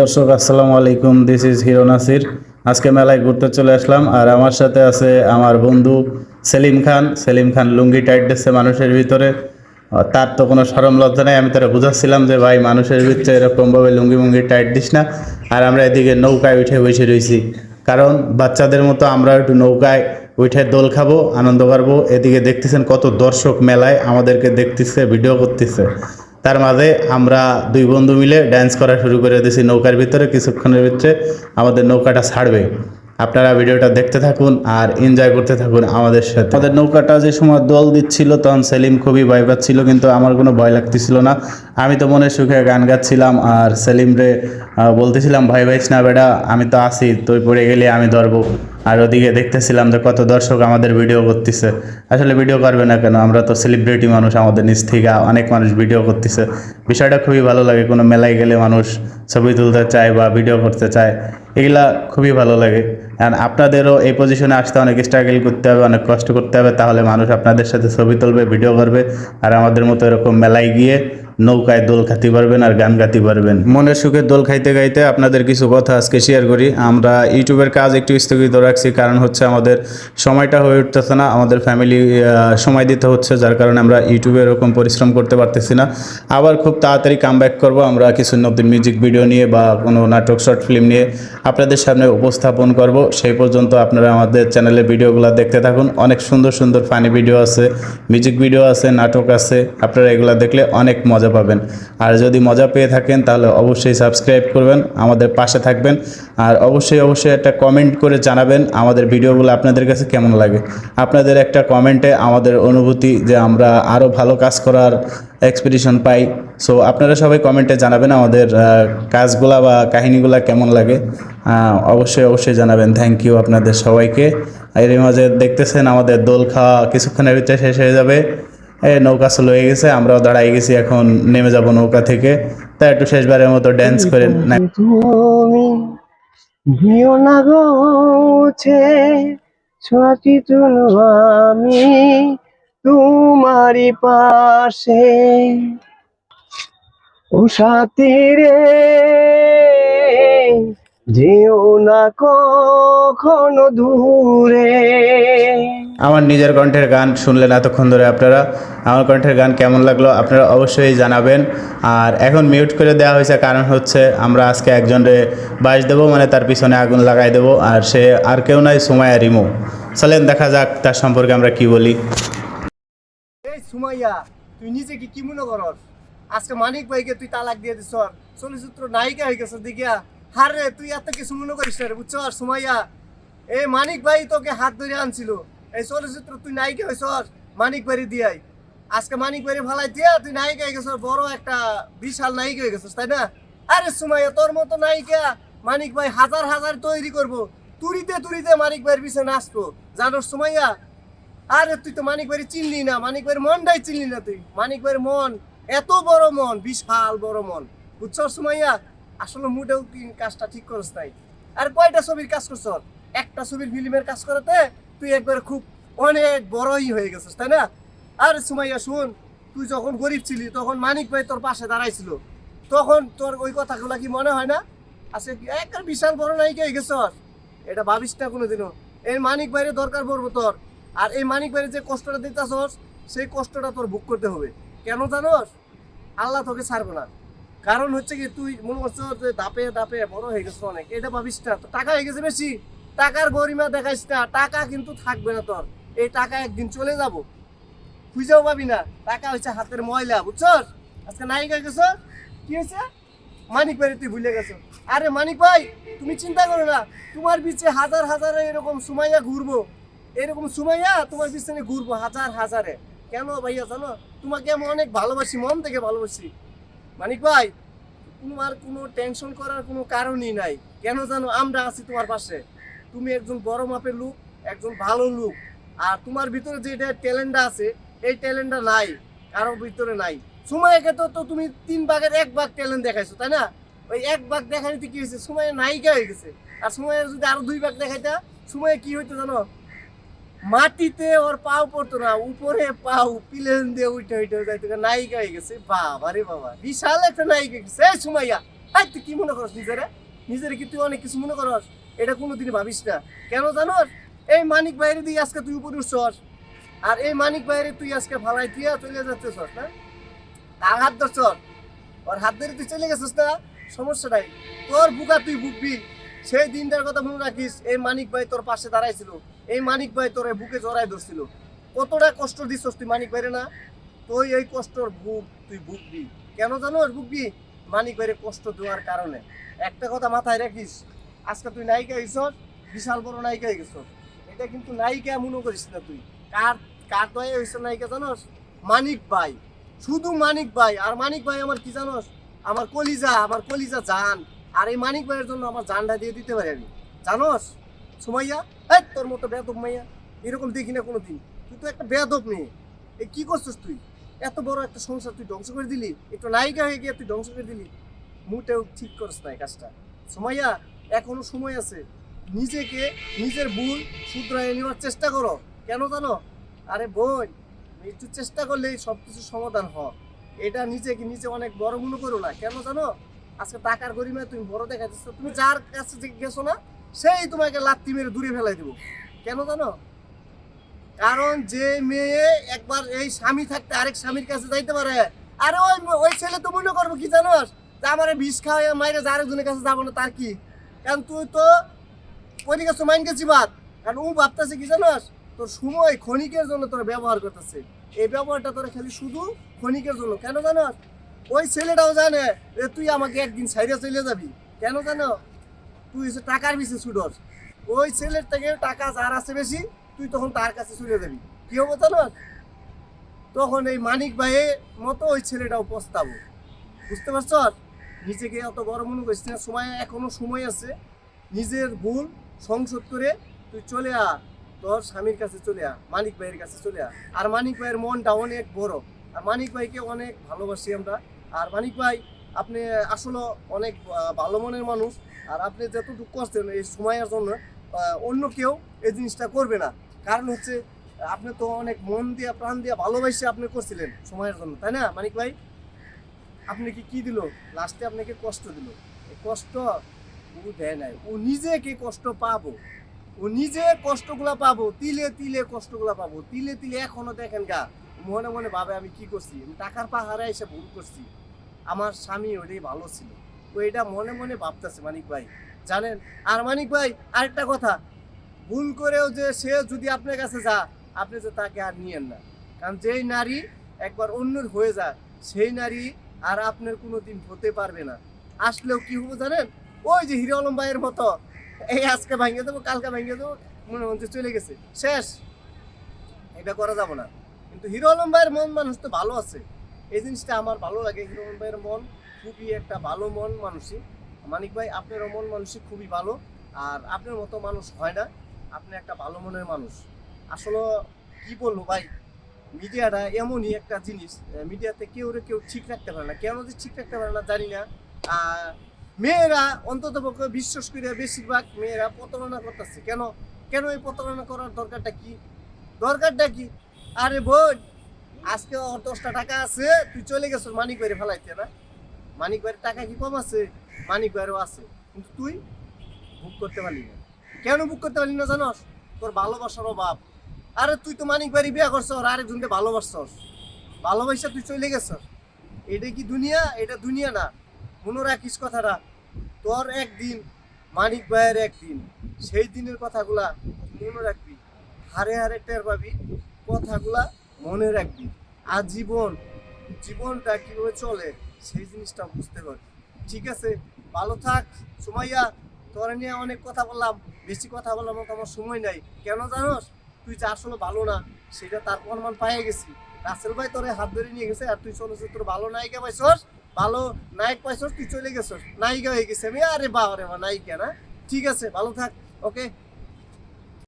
দর্শক, আসসালামু আলাইকুম দিস ইজ হিরো নাসির আজকে মেলায় ঘুরতে চলে আসলাম, আর আমার সাথে আছে আমার বন্ধু সেলিম খান। সেলিম খান লুঙ্গি টাইট দিচ্ছে মানুষের ভিতরে। তার তো কোনো সরম লজ্জা নেই, আমি তারা বুঝাচ্ছিলাম যে, ভাই, মানুষের ভিতরে এরকমভাবে লুঙ্গি মুঙ্গি টাইট দিস না। আর আমরা এদিকে নৌকায় উঠে বসে রয়েছি কারণ বাচ্চাদের মতো আমরা একটু নৌকায় উঠে দোল খাব, আনন্দ করব এদিকে দেখতেছেন কত দর্শক মেলায় আমাদেরকে দেখতেছে ভিডিও করতেছে। তার মাঝে আমরা দুই বন্ধু মিলে ড্যান্স করা শুরু করে দিয়েছি নৌকার ভিতরে, কিছুক্ষণের ভিতরে আমাদের নৌকাটা ছাড়বে। আপনারা ভিডিওটা দেখতে থাকুন আর এনজয় করতে থাকুন আমাদের সাথে। আমাদের নৌকাটা যে সময় দোল দিচ্ছিল, তখন সেলিম খুবই ভয় পাচ্ছিল, কিন্তু আমার কোনো ভয় লাগতেছিল না। আমি তো মনে সুখে গান গাচ্ছিলাম আর সেলিম রে বলতেছিলাম ভাই পাইস না বেটা, আমি তো আছি, তুই পড়ে গেলে আমি ধরবো। আর ওদিকে দেখতেছিলাম যে কত দর্শক আমাদের ভিডিও করতেছে। আসলে ভিডিও করবে না কেন? আমরা তো সেলিব্রিটি মানুষ, আমাদের নিজ থেকে অনেক মানুষ ভিডিও করতেছে। বিষয়টা খুবই ভালো লাগে, কোনো মেলায় গেলে মানুষ ছবি তুলতে চায় বা ভিডিও করতে চায়। এগুলা খুবই ভালো লাগে। আর আপনাদেরও এই পজিশনে আসতে অনেক স্ট্রাগল করতে হবে, অনেক কষ্ট করতে হবে, তাহলে মানুষ আপনাদের সাথে ছবি তুলবে ভিডিও করবে। আর আমাদের মতো এরকম মেলায় গিয়ে নৌকায় দোল খাতে পারবেন আর গান গাতে পারবেন। মনের সুখে দোল খাইতে গাইতে আপনাদের কিছু কথা আজকে শেয়ার করি। আমরা ইউটিউবের কাজ একটু স্থগিত রাখছি, কারণ হচ্ছে আমাদের সময়টা হয়ে উঠতেছে না, আমাদের ফ্যামিলি সময় দিতে হচ্ছে, যার কারণে আমরা ইউটিউবে এরকম পরিশ্রম করতে পারতেছি না। আবার খুব তাড়াতাড়ি কাম ব্যাক করব আমরা কিছু নতুন মিউজিক ভিডিও নিয়ে বা কোনো নাটক শর্ট ফিল্ম নিয়ে আপনাদের সামনে উপস্থাপন করব। সেই পর্যন্ত আপনারা আমাদের চ্যানেলে ভিডিওগুলো দেখতে থাকুন। অনেক সুন্দর সুন্দর ফানি ভিডিও আছে মিউজিক ভিডিও আছে, নাটক আছে, আপনারা এগুলো দেখলে অনেক মজা পাবেন। আর যদি মজা পেয়ে থাকেন, তাহলে অবশ্যই সাবস্ক্রাইব করবেন, আমাদের পাশে থাকবেন। আর অবশ্যই অবশ্যই একটা কমেন্ট করে জানাবেন, আমাদের ভিডিওগুলো আপনাদের কাছে কেমন লাগে। আপনাদের একটা কমেন্টে আমাদের অনুভূতি যে আমরা আরও ভালো কাজ করার এক্সপিরিশন পাই। সো আপনারা সবাই কমেন্টে জানাবেন আমাদের কাজগুলা বা কাহিনীগুলা কেমন লাগে। অবশ্যই অবশ্যই জানাবেন। থ্যাংক ইউ আপনাদের সবাইকে। এর মাঝে দেখতেছেন আমাদের দোল খাওয়া কিছুক্ষণের ভিতরে শেষ হয়ে যাবে। নৌকা চলে হয়ে গেছে আমরাও দাঁড়াই গেছি এখন নেমে যাব নৌকা থেকে। তাই একটু শেষবারের মতো ড্যান্স করে না গোছে ছোঁয়াটি আমি তোমারই পাশে। ও সাথী রে যেও না কখনো দূরে। আমার নিজের কণ্ঠের গান শুনলেন এতক্ষণ ধরে আপনারা। আমার কণ্ঠের গান কেমন লাগল আপনারা অবশ্যই জানাবেন। আর এখন মিউট করে দেওয়া হয়েছে কারণ হচ্ছে আমরা আজকে একজনরে বাস দেবো মানে তার পিছনে আগুন লাগাই দেবো আর সে আর কেউ নাই সুমায়া রিমু। চলেন দেখা যাক তার সম্পর্কে আমরা কি বলি। এই সুমাইয়া তুই নিজে কি কি মনে করস? আজকে মানিক ভাইকে তুই তালাক দিয়ে দিস চলচ্চিত্র নায়িকা হয়ে গেছে দেখিয়া। হারে, তুই এত কিছু মনে করিস না রে, বুঝছ? সুমাইয়া এই মানিক ভাই তোকে হাত ধরে আনছিল। এই চলচ্চিত্র তুই নায়িকা হয়েছ মানিক বাড়ি দিয়াই। আজকে মানিক বাড়ি ভালাই দিয়া তুই নায়িকা হয়ে গেছ, বড় একটা বিশাল নায়িকা হয়ে গেছিস, তাই না? আরে সুমাইয়া, তোর মতো নায়িকা মানিক ভাই হাজার হাজার তৈরি করব। তুরিতে তুরিতে মানিক ভাইয়ের পিছনে নাচবো জানোস সুমাইয়া? আরে তুই তো মানিক বাড়ি চিনলি না, মানিক বাড়ির মনটাই চিনলি না তুই। মানিক বাড়ির মন, এত বড় মন, বিশাল বড় মন। বুঝছ সুমাইয়া? আসলে মুডেও কি কাজটা ঠিক করছ নাই? আর কয়টা ছবির কাজ করছ? একটা ছবির ফিল্মের কাজ করাতে তুই একবার খুব অনেক বড়ই হয়ে গেছিস, তাই না? আরে সুমাইয়া, শুন, তুই যখন গরিব ছিলি, তখন মানিক ভাই তোর পাশে দাঁড়াইছিল। তখন তোর ওই কথাগুলো কি মনে হয় না? আচ্ছা একবার বিশাল বড় নায়িকা হয়ে গেছ এটা ভাবিস না কোনোদিনও? এই মানিক ভাইয়ের দরকার পড়ব তোর। আর এই মানিক ভাইয়ের যে কষ্টটা দিতেছস, সেই কষ্টটা তোর ভোগ করতে হবে। কেন জানোস? আল্লাহ তোকে ছাড়বে না। কারণ হচ্ছে কি, তুই মনে করছ যে দাপে দাপে বড় হয়ে গেছে অনেক। এটা ভাবিস না। তো টাকা হয়ে গেছে বেশি। টাকার গরিমা দেখাইস না। টাকা কিন্তু থাকবে না তোর। এই টাকা একদিন চলে যাব। খুঁজেও পাবি না। টাকা হচ্ছে হাতের ময়লা, বুঝছস? আজকে নায়িকা গেছ? কি হয়েছে? মানিক ভাই তুই ভুলে গেছো। আরে মানিক ভাই, তুমি চিন্তা করো না। তোমার পিছে হাজার হাজারে এরকম সুমাইয়া ঘুরবো। এরকম সুমাইয়া তোমার পিছনে ঘুরবো হাজার হাজারে। কেন ভাইয়া, জানো? তোমাকে আমি অনেক ভালোবাসি, মন থেকে ভালোবাসি। মানিক ভাই, তোমার কোনো টেনশন করার কোনো কারণই নাই। কেন জানো, আমরা আছি তোমার পাশে। তুমি একজন বড় মাপের লোক, একজন ভালো লোক। আর তোমার ভিতরে যে ট্যালেন্টটা আছে, এই ট্যালেন্টটা নাই, কারও ভিতরে নাই। সময়কে তো তো তুমি তিন ভাগের এক ভাগ ট্যালেন্ট দেখাইছো, তাই না? ওই এক ভাগ দেখাইতে কি হয়েছে? সময় নায়িকা হয়ে গেছে। আর সময়ের যদি আরও দুই ভাগ দেখাইতা সময়ে কি হইতো জানো? মাটিতে ওর পাও পড়তো না, উপরে পাও, পিলেন দিয়ে উঠে উঠে যাইতো নায়িকা হয়ে গেছে। বাবা রে বাবা, বিশাল একটা নায়িকা গেছে সুমাইয়া হাই তুই কি মনে করস নিজেরে? নিজের কি তুই অনেক কিছু মনে করস? এটা কোনোদিনই ভাবিস না। কেন জানোস? এই মানিক বাইরে দিয়ে আজকে তুই উপরে উঠছস। আর এই মানিক বাইরে তুই আজকে ফালাই দিয়া চলে যাচ্ছিস, না? তার হাত ধরছস। ওর হাত ধরে তুই চলে গেছিস না? সমস্যা নাই। তোর বুকা তুই বুকবি। সেই দিনটার কথা মনে রাখিস, এই মানিক ভাই তোর পাশে দাঁড়াইছিল। এই মানিক ভাই তোর বুকে জড়াই ধরছিল। কতটা কষ্ট দিছস তুই মানিক ভাইরে না? তুই এই কষ্টর বুক তুই বুকবি কেন জানোস বুকবি মানিক ভাইরে কষ্ট দেওয়ার কারণে। একটা কথা মাথায় রাখিস, আজকে তুই নায়িকা হইছস, বিশাল বড় নায়িকা হয়ে গেছস। এটা কিন্তু নায়িকা মনে করিস না তুই। কার কার দয়ে হইছ নায়িকা জানোস? মানিক ভাই। শুধু মানিক ভাই। আর মানিক ভাই আমার কি জানোস? আমার কলিজা আমার কলিজা জান। আর এই মানিক ভাইয়ের জন্য আমার জানটা দিয়ে দিতে পারি আমি। জানোস? সুমাইয়া? এই তোর মতো বেদব মাইয়া, এরকম দেখি না কোনোদিন। তুই তো একটা বেদব মেয়ে। এই কি করছিস তুই? এত বড় একটা সংসার তুই ধ্বংস করে দিলি, একটু নায়িকা হয়ে গিয়ে তুই ধ্বংস করে দিলি। মুটেও ঠিক করছ না কাজটা। সুমাইয়া, এখনও সময় আছে। নিজেকে নিজের ভুল শুধরাই নেওয়ার চেষ্টা করো। কেন জানো? আরে বোন, একটু চেষ্টা করলেই সব কিছু সমাধান হয়। এটা নিজেকে নিজে অনেক বড় মনে করো না। কেন জানো? আজকে টাকার গরিমায় তুমি বড় দেখাচ্ছ তুমি যার কাছে গেছো না সেই তোমাকে লাত্তি মেরে দূরে ফেলাই দেবো। কেন জানো? কারণ যে মেয়ে একবার এই স্বামী থাকতে আরেক স্বামীর কাছে যাইতে পারে, আরে ওই ওই ছেলে তো মনে করব কি জানোস? যে আমার বিষ খাওয়া মাইরে যে আরেকজনের কাছে যাব না, তার কি? কারণ তুই তো ওই দিকে মাইন গেছি বাদ কারণ ও ভাবতেছে কি জানোস? তোর সময় ক্ষণিকের জন্য তোর ব্যবহার করতেছে। এই ব্যবহারটা তোরা খালি শুধু ক্ষণিকের জন্য। কেন জানোস? ওই ছেলেটাও জানে যে তুই আমাকে একদিন সাইডে চলে যাবি। কেন জানো? তুই হচ্ছে টাকার পিছিয়ে ছুটস ওই ছেলের থেকে টাকা যার আছে বেশি, তুই তখন তার কাছে চলে যাবি। কি হব জানো তখন এই মানিক ভাইয়ের মতো ওই ছেলেটাও পস্তাবো। বুঝতে পারছ? নিজেকে অত বড় মনে করিস না, সময়, এখনও সময় আছে। নিজের ভুল সংশোধ করে তুই চলে আ তোর স্বামীর কাছে চলে আ মানিক ভাইয়ের কাছে চলে আ আর মানিক ভাইয়ের মনটা অনেক বড়। আর মানিক ভাইকে অনেক ভালোবাসি আমরা। আর মানিক ভাই আপনি আসলে অনেক ভালো মনের মানুষ। আর আপনি যতটুকু করছেন এই সময়ের জন্য অন্য কেউ এই জিনিসটা করবে না। কারণ হচ্ছে, আপনি তো অনেক মন দিয়ে, প্রাণ দিয়ে ভালোবাসে আপনি করছিলেন সময়ের জন্য, তাই না, মানিক ভাই? আপনি কি কি দিল? লাস্টে আপনাকে কষ্ট দিল। কষ্ট ও দেয় নাই। ও নিজে নিজেকে কষ্ট পাবো? ও নিজে কষ্টগুলা পাবো, তিলে তিলে কষ্টগুলা পাবো, তিলে তিলে এখনও দেখেন গা, মনে মনে ভাবে আমি কি করছি? আমি টাকার পাহাড়ে এসে ভুল করছি। আমার স্বামী ওটাই ভালো ছিল। ও এটা মনে মনে ভাবতেছে মানিক ভাই। জানেন? আর মানিক ভাই, আরেকটা কথা। ভুল করেও যে সে যদি আপনার কাছে যা, আপনি যে তাকে আর নিয়েন না। কারণ যেই নারী একবার অন্যের হয়ে যায়, সেই নারী আর আপনার কোনো দিন হতে পারবে না। আসলেও কি হব জানেন? ওই যে হিরো আলম ভাইয়ের মতো। এই আজকে ভাঙিয়ে দেবো, কালকে ভাঙিয়ে দেবো, মনে হচ্ছে চলে গেছে। শেষ। এটা করা যাবে না। কিন্তু হিরো আলম ভাইয়ের মন মানুষ তো ভালো আছে। এই জিনিসটা আমার ভালো লাগে, হিরো আলম ভাইয়ের মন খুবই একটা ভালো মন মানুষই মানিক ভাই, আপনারও মন মানুষই খুবই ভালো, আর আপনার মতো মানুষ হয় না, আপনি একটা ভালো মনের মানুষ। আসলে কি বলব ভাই, মিডিয়াটা এমনই একটা জিনিস মিডিয়াতে কেউ রে কেউ ঠিক রাখতে পারে না। কেন যে ঠিক রাখতে পারে না জানি না। মেয়েরা অন্তত পক্ষে বিশ্বাস করে বেশিরভাগ মেয়েরা প্রতারণা করতেছে। কেন? কেন এই প্রতারণা করার দরকারটা কি? দরকারটা কি? আরে বোন আজকে ওর দশটা টাকা আছে, তুই চলে গেছিস মানিক বাইরে ফেলাইতে, না? মানিক বাইরের টাকা কি কম আছে? মানিক বাইরেও আছে। কিন্তু তুই বুক করতে পারলি না। কেন বুক করতে পারলি না জানোস? তোর ভালোবাসার অভাব। আরে তুই তো মানিক বাড়ি বিয়া করছস আর আরেকজনকে ভালোবাসছস। ভালোবাসা তুই চলে গেছস। এটা কি দুনিয়া? এটা দুনিয়া না। মনে রাখিস কথাটা। তোর একদিন মানিক ভাইয়ের একদিন। সেই দিনের কথাগুলা মনে রাখবি। হারে হারে টের পাবি। কথাগুলা মনে রাখবি আজীবন জীবনটা কীভাবে চলে, সেই জিনিসটা বুঝতে পারবি। ঠিক আছে? ভালো থাক। সুমাইয়া, তোর নিয়ে অনেক কথা বললাম। বেশি কথা বললাম আমার সময় নাই। কেন জানোস? তুই যে আসলে ভালো না, সেটা তার প্রমাণ পাইয়ে গেছি। রাসেল ভাই তোরে হাত ধরে নিয়ে গেছে আর তুই চলচ্চিত্র ভালো নায়িকা পাইছস? ভালো নায়ক পাইছস, তুই চলে গেছস। নায়িকা হয়ে গেছে আমি। আরে বাবা রে বা নায়িকা না? ঠিক আছে, ভালো থাক। ওকে?